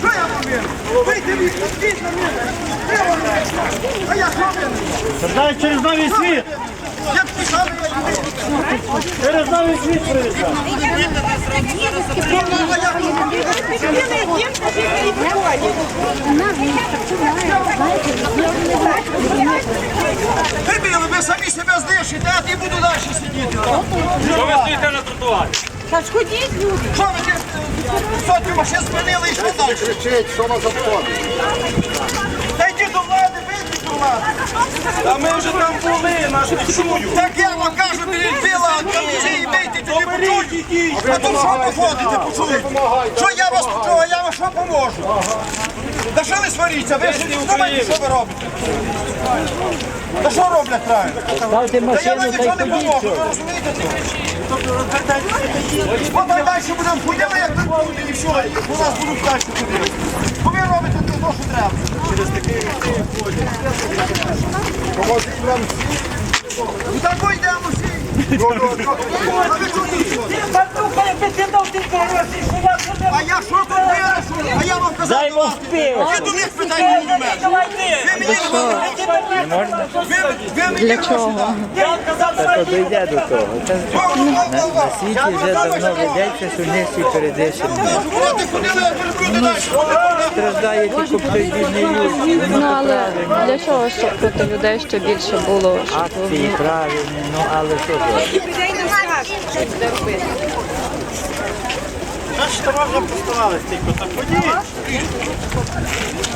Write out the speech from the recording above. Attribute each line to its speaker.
Speaker 1: Що я повинен? Вийти від від на мене. Де вони? А я що?
Speaker 2: Дай через новий світ!
Speaker 1: Я писав, я.
Speaker 2: Через новий світ приїжджав!
Speaker 1: Прибили, сидіти.
Speaker 3: Що ви стоїте на тротуарі?
Speaker 4: Та ж ходіть, люди.
Speaker 1: Що ви е, сотню машин спинили і йшли далі?
Speaker 5: Кричить, що вас обходить.
Speaker 1: Та йди до влади, вийди до влади.
Speaker 3: Та ми вже там були, нас не чують.
Speaker 1: Так я вам кажу, відбила ці бейте, тоді почують. А то що походите, почують? Що я вас почув, а я вам що поможу? Та що ви сваріться? Ви ж думаєте, що ви робите? Та що роблять правильно?
Speaker 2: Ставте машину та й
Speaker 1: нічого не поможу,
Speaker 2: ходіть!
Speaker 1: ви розумієте? От а далі будемо ходили, як ви будете, і все, у нас будуть далі ходити. Бо ви робите те, що треба.
Speaker 5: Поможіть нам
Speaker 1: Ну так ми йдемо всі. А ви чого тут? А я що тут вирішу? А я вам казав,
Speaker 2: Дай йому впив!
Speaker 1: ви до них питання не до мене. Ви мені не мені
Speaker 6: Для чого?
Speaker 2: Та дійде до того. Це
Speaker 1: На
Speaker 2: світі вже давно ведеться, що не
Speaker 1: люди далі.
Speaker 2: Страждає тільки бідний люд.
Speaker 6: Ну але для чого, щоб проти людей ще більше було? Щоб
Speaker 2: Акції правильні, ну але що ж. Наші товар вже поставали стільки, так ходіть.